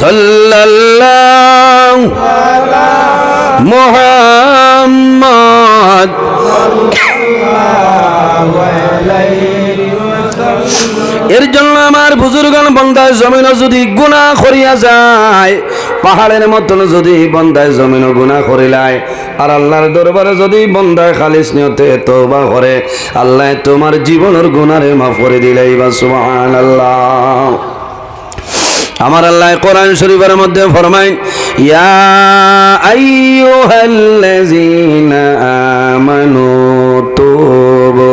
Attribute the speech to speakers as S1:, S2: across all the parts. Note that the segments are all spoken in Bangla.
S1: সাল্লাল্লাহু মুহাম্মদ এর জন্য আমার বুজুর্গন বন্দায় জমিন যদি গুণা করিয়া যায়, পাহাড়ের মতন যদি বন্দায় জমিন গুণা করিলায়, আর আল্লাহর দরবারে যদি বন্দায় খালিস নিয়তে তওবা করে, আল্লাহ তোমার জীবনের গুণারে মাফ করে দিলাই বা সুবহানাল্লাহ। আমার আল্লাহ কোরআন শরীফের মধ্যে ফরমাই ইয়া আইয়ুহাল্লাযীনা আমানু তুবু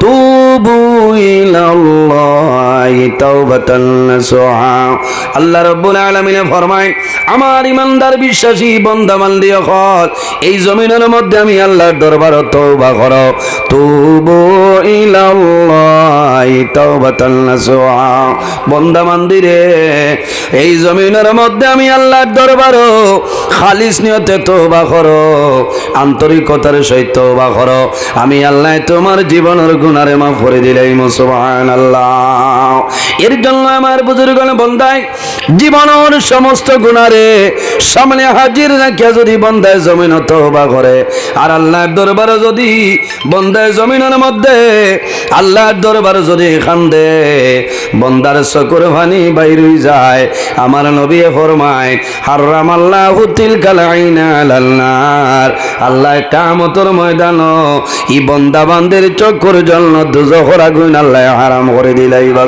S1: তুবু ইলাল্লাহি তাওবাতান নাসুহা আল্লাহ রাব্বুল আলামিন ফরমায়, আমার ইমানদার বিশ্বাসী বান্দা বান্দি হল এই জমিনের মধ্যে আমি আল্লাহর দরবার তওবা করো। তুবু ইলাল্লাহি তাওবাতান নাসুহা বান্দা বান্দিরে, এই জমিনের মধ্যে আমি আল্লাহর দরবারও খালিস নিয়তে তওবা করো, আন্তরিকতার সহিত তওবা করো। আমি আল্লাহ তোমার জীবনের গুনারে মাফ করে দিলাই মুসবান আল্লাহ এর জন্য আমার বুজুর্গণ বন্দায়, জীবনের সমস্ত গুনারে সামনে হাজির রাখিয়া যদি বন্দায় জমিন তওবা করে। আর আল্লাহর দরবারে যদি বন্দায় জমিনের মধ্যে, আল্লাহর দরবারে যদি খান্দে বন্দার চকুর ভানি বাইর যায়। আমার নবী ফরমায় হারাম আল্লাহ তিল কালাইনা লাল্লার আল্লাহ কামতর ময়দান ই বন্দা বান্দের চকুর জন্য দুজহর আগুন আল্লাহ হারাম করে দিলাই বা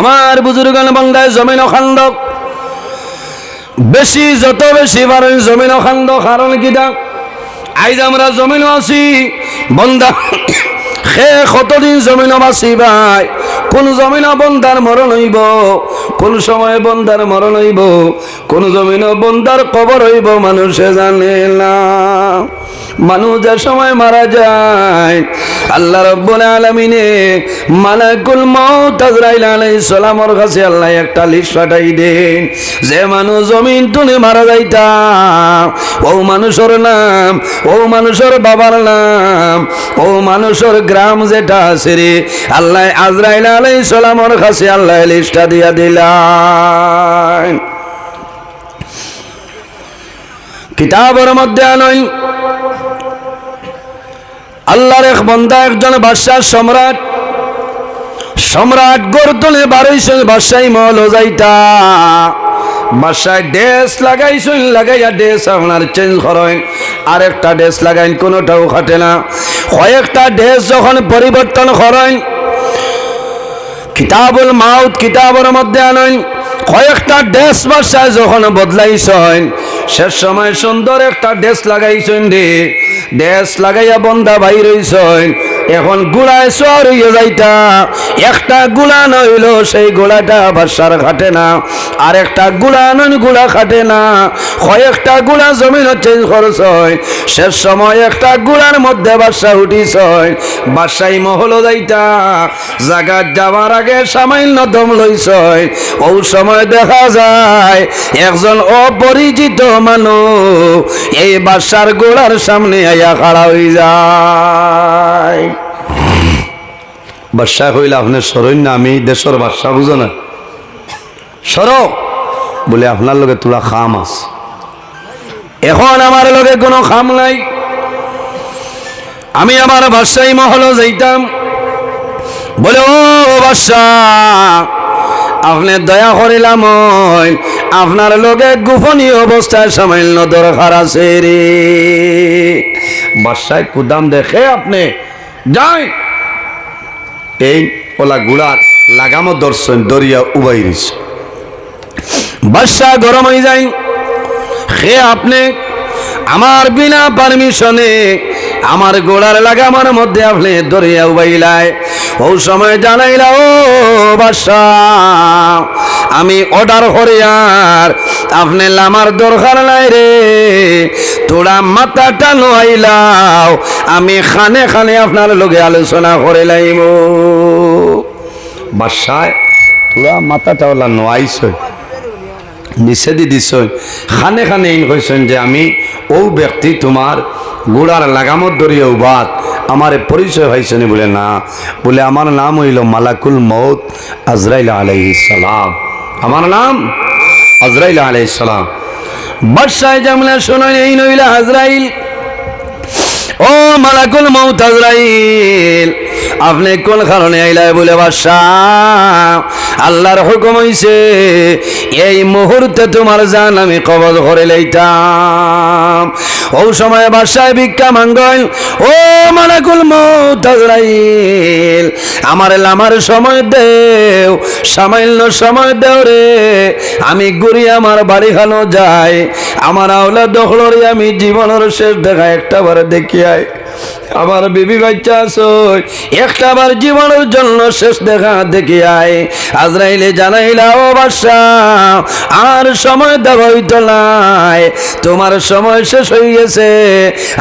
S1: আমার বুজুর্গান বন্দায় জমিন অখান্ড বেশি, যত বেশি পারেন জমিন খান্দ কারণ কিটা আইজ আমরা জমিন আছি, বন্দা সে কতদিন জমিন বাসি ভাই? কোন জমিন বন্দার মরণ হইব? কোন সময় বন্দার মরণ হইব? কোন জমিন বন্দার কবর হইব? মানুষে জানে না। মানুষ যে সময় মারা যায়, আল্লাহ রব্বুল আলামিনে মালাকুল মউত আজরাইল আলাইহিস সালামের কাছে আল্লাহ একটা লিস্ট পাঠাই দেন। যে মানুষ জমিন তুলে মারা যাইতা, ও মানুষের নাম, ও মানুষের বাবার নাম, ও মানুষের গ্রাম যেটা আছে রে আল্লাহ আজরাইল আলাইহিস সালামের কাছে আল্লাহ লিস্টটা দিয়া দিলাম কিতাবের মধ্যে আনয় আল্লাহর এক বন্দা, একজন বাদশাহ সম্রাট। সম্রাট গর্দনে বারোইছেন বাদশাহী মহল যাইতা। বাসায় ড্রেস লাগাইছেন লাগাইয়া ড্রেস আপনার চেঞ্জ করেন। আর একটা ড্রেস লাগাইন, কোনোটাও খাটে না। কয়েকটা ড্রেস যখন পরিবর্তন করেন, কিতাবুল মাউত কিতাবের মধ্যে আনেন। কয়েকটা ড্রেস বাসায় যখন বদলাইছেন, শেষ সময় সুন্দর একটা ড্রেস লাগাইছেন রে। ড্রেস লাগাইয়া বন্ধা ভাই হইছেন। এখন গুড়ায় সর হইয়া যাইতা। একটা গুড়া নইল, সেই গোড়াটা বাসার খাটে না। আর একটা গুড়া নন গুড়া খাটে না। কয়েকটা গুড়া জমিন চেঞ্জ খরচ হয়। শেষ সময় একটা গুড়ার মধ্যে বাসা উঠিস বাসাই মহল যাইতা। জাগাত যাওয়ার আগে সামান্য দম লইছ ও সময় দেখা যায়, একজন অপরিচিত মানুষ এই বাসার গোড়ার সামনে আইয়া খাড়া হয়ে যায়। বাদশা কইলে, আপনার সরণ না আমি, দেশের বাদশা বুঝো না? সর। বলে, আপনার লগে তোলা খাম আছে। এখন আমার লগে কোনো খাম নাই। আমি আমার বাদশাহী মহল যাইতাম। বলে, ও বাদশা আপনি দয়া করিলাম আপনার লগে গোপনীয় অবস্থায় সামান্য দরকার আছে রে। বাদশায় কুদাম দেখে আপনি যাই এই ওলা গুড়ার লাগামো দর্শন দরিয়া উবাই দিছে বাদশাহ গরম হয়ে যায়। হে আপনি, আমার বিনা পারমিশনে আমার গোড়ার লাগামার মধ্যে আপনি দরিয়া উবাইলায় ও সময় জানাইলা, ও বাদশা, আমি অর্ডার করিয়ার আপনি লামার দরকার নাই রে। তোরা মাথাটা নোয়াইলাও, আমি খানে খানে আপনার লগে আলোচনা করে লাইব বাসায় তোরা মাথাটা ওলা নোয়াইছই নিষেধি দিছ খানে খানে ইন কইছেন যে আমি ও ব্যক্তি তোমার গোড়ার লাগামত ধরিয়ে উবাদ। আমার পরিচয় হয়েছে নি বলে না। বলে আমার নাম হইল মালাকুল মৌত আজরাইল আলাইসালাম আমার নাম আজরাইল আলাইসালাম বর্ষায় জামলা শোনাই এই নইলা আজরাইল। ও মালাকুল মৌত আজরাইল। আপনি কোন কারণে আইলাই বলে বাদশাহ আল্লাহর হুকুম হইছে, এই মুহূর্তে তোমার জান আমি কবজ করে লইতাম। ও সময় বাদশাহ ভিক্ষা মাঙ্গল, ও মালাকুল মৌত আজরাইল, আমার লামার সময় দেও, সামান্য সময় দেও রে। আমি ঘুরি আমার বাড়ি খানো যাই, আমার আওলা দখলরে আমি জীবনের শেষ দেখা একটা বার দেখি আই আমার বিবি বাচ্চা আছে একটা বার জীবনের জন্য শেষ দেখা দেখি আই আজরাইলে জানাইলা, ও বাসা আর সময় দেওয়া হইতো নাই। তোমার সময় শেষ গেছে।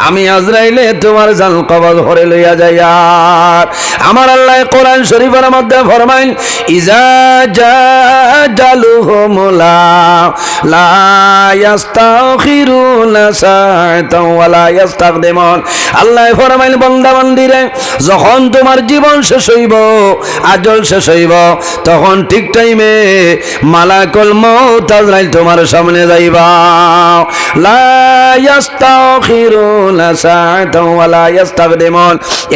S1: আমি আজরাইলে তোমার জান কবজ হরে লইয়া যাই। আর আমার আল্লাহ কোরআন শরীফের মধ্যে ফরমাইন ইজা যা জালুহুমুলা লা ইয়াস্তাখিরুনা সাআতাও ওয়া লা ইয়াস্তাকদিমুন। আল্লাহ ফরমাইল বান্দা বান্দিরে যখন তোমার জীবন শেষ হইব, আজল শেষ হইব, তখন ঠিক টাইমে মালাকুল মউত আজরাইল তোমার সামনে যাইবা।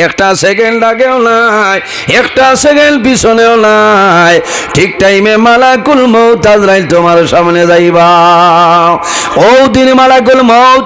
S1: একটা সেকেন্ড আগেও নাই, একটা সেকেন্ড পিছনেও নাই। ঠিক টাইমে মালাকুল মউত আজরাইল তোমার সামনে যাইবা। ও দিন মালাকুল মউত,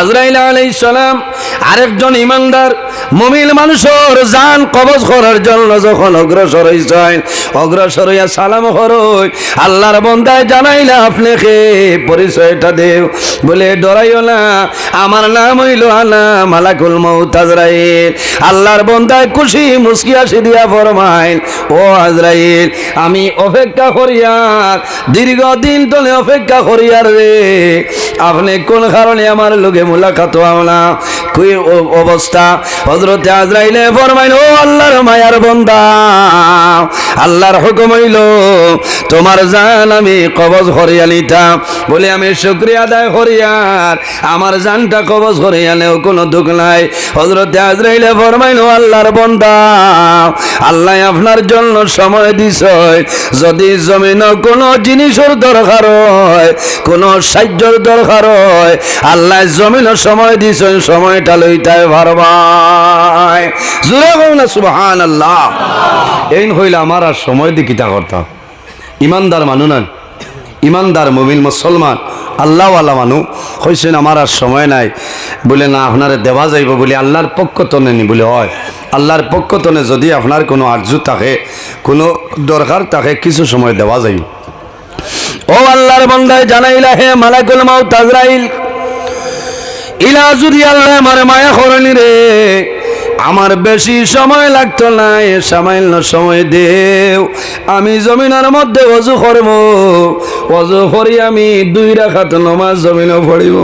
S1: আজরাইল আলাইহিস সালাম আরেকজন ইমানদার, মুমিন মানুষের জান কবজ করার জন্য যখন অগ্রসর হইছেন, অগ্রসর হইয়া সালাম হরই, আল্লাহর বন্দায় জানাইলে আপনাকে, পরিচয়টা দেও। বলে, ডরাইও না, আমার নাম হইল আনা মালাকুল মৌত আজরাইল। আল্লাহর বন্দায় খুশি মুসকি আসি দিয়া ফরমাইল, ও আজরাইল, আমি অপেক্ষা করিয়ার দীর্ঘদিন তোলে অপেক্ষা করিয়ার রে, আপনি কোন কারণে আমার লোকে মুলাকাত না? কুই ও- অবস্থা। হজরতে আজরাইলে ফরমাইল, ও আল্লাহর মায়ার বন্দা, আল্লাহর হুকুম হইল, তোমার জান আমি কবজ করিয়া নিতাম। বলে, আমি শুক্রিয়া আদায় করিয়ার আমার জানটা কবজ করিয়া নেও, কোনো দুঃখ নাই। হজরতে আজরাইলে ফরমাইল আল্লাহর বন্দা, আল্লাহ আপনার জন্য সময় দিছ যদি জমিন কোনো জিনিসের দরকার হয়, কোনো সাহায্যর দরকার হয়, আল্লাহ জমিনের সময় দিছ আমার আর সময় দি কিতা করতাম ইমানদার মানু না ইমানদার মুমিন মুসলমান। আল্লাহওয়ালা মানু। হইছেন আমার আর সময় নাই। বলে, না, আপনারে দেওয়া যাইব বলে আল্লাহর পক্ষ তনে নি বলে হয়। আল্লাহর পক্ষ তনে যদি আপনার কোনো আর্জু থাকে, কোনো দরকার থাকে, কিছু সময় দেওয়া যাইব। ও আল্লাহর বন্দায় জানাইলা হে মালাকুল মাউত আজরাইল। ইলা যদি আল্লাহ আমার মায়া করনি রে, আমার বেশি সময় লাগতো না, এ সামান্য সময় দেও। আমি জমিনের মধ্যে অজু করব অজু করি আমি দুই রাখাত নমাজ জমিনও পড়িব।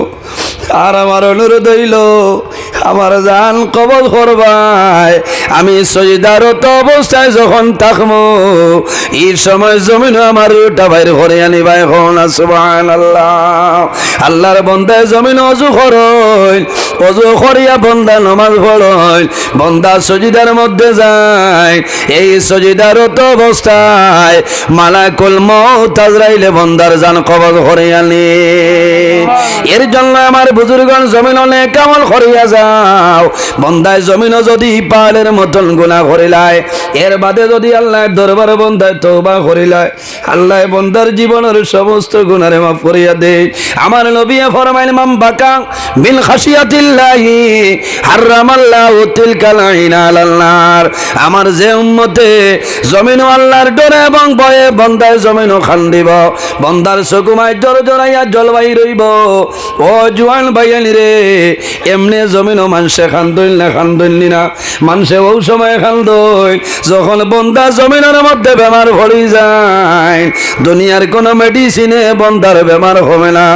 S1: আর আমার অনুরোধ হইল আমার জান কবল করবাই। আমি সজিদারত অবস্থায় যখন থাকব এই সময় জমিন আমার রুটা বাইর করে আনিবাই এখন সুবান আল্লাহ আল্লাহর বন্দায় জমিন অজু করইল অজু করিয়া বন্দা নমাজ পড়ইল বন্দা সজিদার মধ্যে যায়। এই সজিদারত অবস্থায় মালাকুল মৌত আজরাইলে বন্দার জান কবল করে আনি। এর জন্য আমার বুজুর্গণ জমিন অনেক কামল করিয়া যাও। বন্দায় জমিনও যদি পালের মতন গুণা করিলায়, এর বাদে যদি আল্লাহর দরবার বন্দায় তৌবা করিলায় আল্লাহ বন্দার জীবনের সমস্ত গুণারে মাফ করিয়া দে আমার নবিয়া ফরমাইল মাম বাকা বিল খাসিয়াতিল্লাহি হারামাল্লাহু তিলকাল আইনা আলান্নার আমার যে উম্মতে জমিন আল্লাহর ডরে এবং ভয়ে বন্দায় জমিনও খান দিব। বন্দার চকুমায় জোর জোরাইয়া জলবায়ু রইব। ও জোয়ান বাইয়ানি রে, এমনি জমিনও মানুষে খান দইল না খান দইল না। মানুষে ও সময় খান দইল যখন বন্দা জমিনের মধ্যে বেমার ভরি যায়, দুনিয়ার কোনো মেডিসিনে বন্দার বেমার হবে না।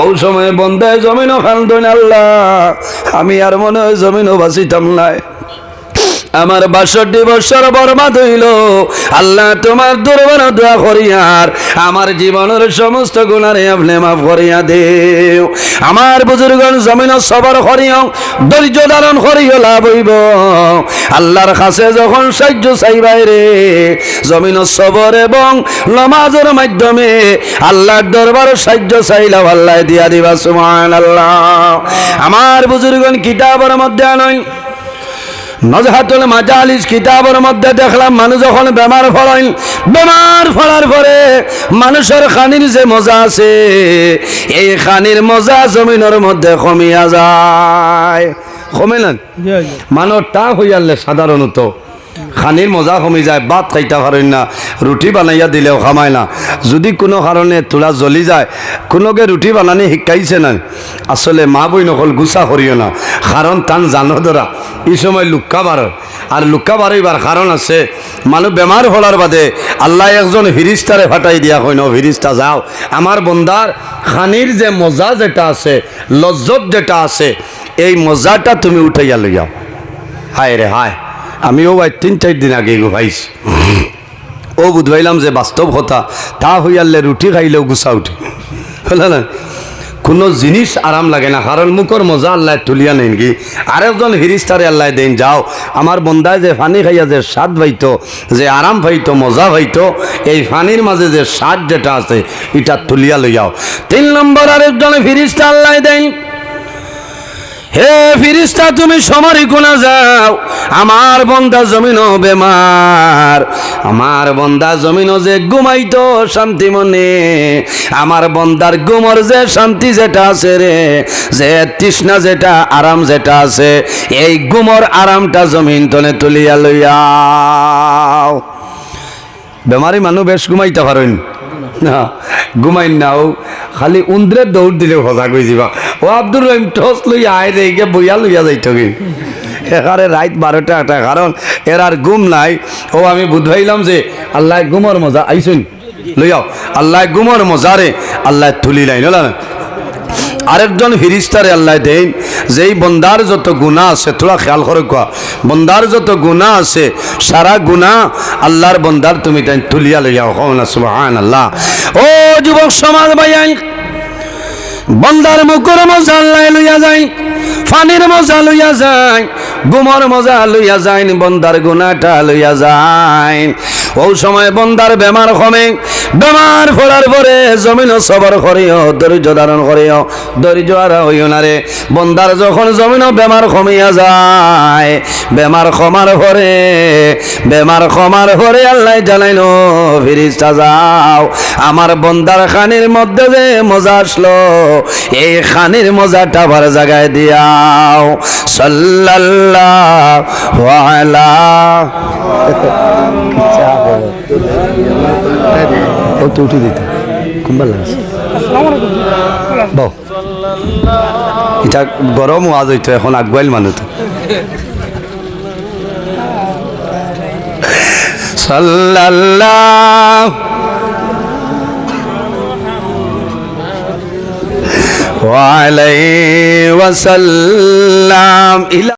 S1: ও সময় বন্দায় জমিনও খান দইল আল্লাহ। আমি আর মনে হয় জমিনও বাঁচিতাম নাই আমার বাষট্টি বছর বরবাদ হইল। আল্লাহ তোমার দুর্বার দোয়া করিয়ার আমার জীবনের সমস্ত গুণারে আপনি মাফ করিয়া দেও। আমার বুজুর্গন জমিন সবর করিও, ধৈর্য ধারণ করিও, লাভ হইব। আল্লাহর কাছে যখন সাহায্য চাইবাই রে, জমিন সবর এবং নমাজের মাধ্যমে আল্লাহর দরবার সাহায্য চাইলাম আল্লাহ দিয়া দিবা সুমান আল্লাহ আমার বুজুর্গন কিতাবের মধ্যে আনয় নজহাতুল মাজালিস কিতাবের মধ্যে দেখলাম মানুষ যখন বেমার ফলাইল বেমার ফলার পরে মানুষের খানির যে মজা আছে এই খানির মজা জমিনের মধ্যে কমিয়া যায়। কমে না মানুষ টা হইয়ালে সাধারণত খানির মজা কমি যায় ভাত খাইতে পারেন না রুটি বানাইয়া দিলেও খামায় না। যদি কোনো কারণে তোলা জ্বলি যায়, কোনোকে রুটি বানানি শিকাইছে না আসলে মা বই নকল গুছা করিও না কারণ তান জানো ধরা এই সময় লুক্কা বাড় আর লুক্কা বাড়িবার কারণ আছে মানুষ বেমার হলার বাদে আল্লাহ একজন ফিরিস্তারে ফাটাই দিয়া কইন ফিরিস্তা যাও। আমার বন্দার খানির যে মজা যেটা আছে, লজ্জত যেটা আছে, এই মজাটা তুমি উঠাইয়া লইয়াও হায় রে হায়। আমিও ভাই তিন, চার দিন আগে গো ভাইছি ও বুধবাইলাম যে বাস্তব কথা, তা হইয়ালে রুটি খাইলেও গুছা উঠে। হলো না? কোনো জিনিস আরাম লাগে না, কারণ মুখর মজা আল্লাহ তুলিয়া নেন কি আরেকজন হিরিস্তারে আল্লাহ দেন, যাও, আমার বন্দায় যে ফানি খাইয়া যে স্বাদ পাইতো, যে আরাম পাইতো, মজা পাইতো, এই ফানির মাঝে যে স্বাদ যেটা আছে, এটা তুলিয়া লইয়াও। তিন নম্বর আরেকজন ফিরিস্তা আল্লাহ দেন হে ফিরিস্তা, তুমি সমরি কোনা যাও। আমার বন্দা জমিন বেমার। আমার বন্দা জমিন যে ঘুমাইতো, শান্তি মনে। আমার বন্দার গুমর যে শান্তি যেটা আছে রে, যে তৃষ্ণা যেটা, আরাম যেটা আছে, এই গুমর আরামটা জমিন তলে তুলিয়া লইয়াও। বেমারি মানুষ বেশ ঘুমাইতে পারেন। না ঘুমাইন নাও, খালি উন্দ্রে দৌড় দিলে সজাগ হয়ে যাবা ও আব্দুল রহিম টস লই আয় রে বইয়া লইয়া যাই কি এখানে রাত বারোটা একটা কারণ এর আর ঘুম নাই। ও আমি বুঝাইলাম যে, আল্লাহ ঘুমর মজা আইসুন লইয়াও আল্লাহ গুমর মজারে আল্লাহ তুলি লাইন আরেকজন ফিরিস্তারে আল্লাহ দেন যেই বন্দার যত গুণা আছে, তোরা খেয়াল করে কোয়া, বন্দার যত গুণা আছে, সারা গুণা আল্লাহর বন্দার তুমি তাই তুলিয়া লইয়া হও না সুবহান আল্লাহ ও যুবক সমাজ ভাইয়াই, বন্দার মুখর মজা আল্লাহ লইয়া যায় ফানির মজা লইয়া যায় গুমর মজা লইয়া যায় বন্দার গুণাটা লইয়া যায় ও সময় বন্দার বেমার কমে বেমার ফোড়ার পরে জমিন সবর করিও, ধৈর্য ধারণ করিও। ধৈর্য আর হইও না রে। বন্দার যখন জমিন বেমার কমিয়া যায়, বেমার কমার পরে, বেমার কমার পরে আল্লাহ জানাইলো, ফিরিস্তা যাও। আমার বন্দার খানির মধ্যে যে মজা আসলো, এই খানির মজাটা ভার জায়গায় দিয়াও। সাল্লাল্লাহু আলা ও তো উঠে দিত কুম্বা লাগছে বউ এটা গরম ওয়াজ হইতো এখন আগুয়াইল মানুষ তো সাল্লাল্লাহ وعليه وسلم إلى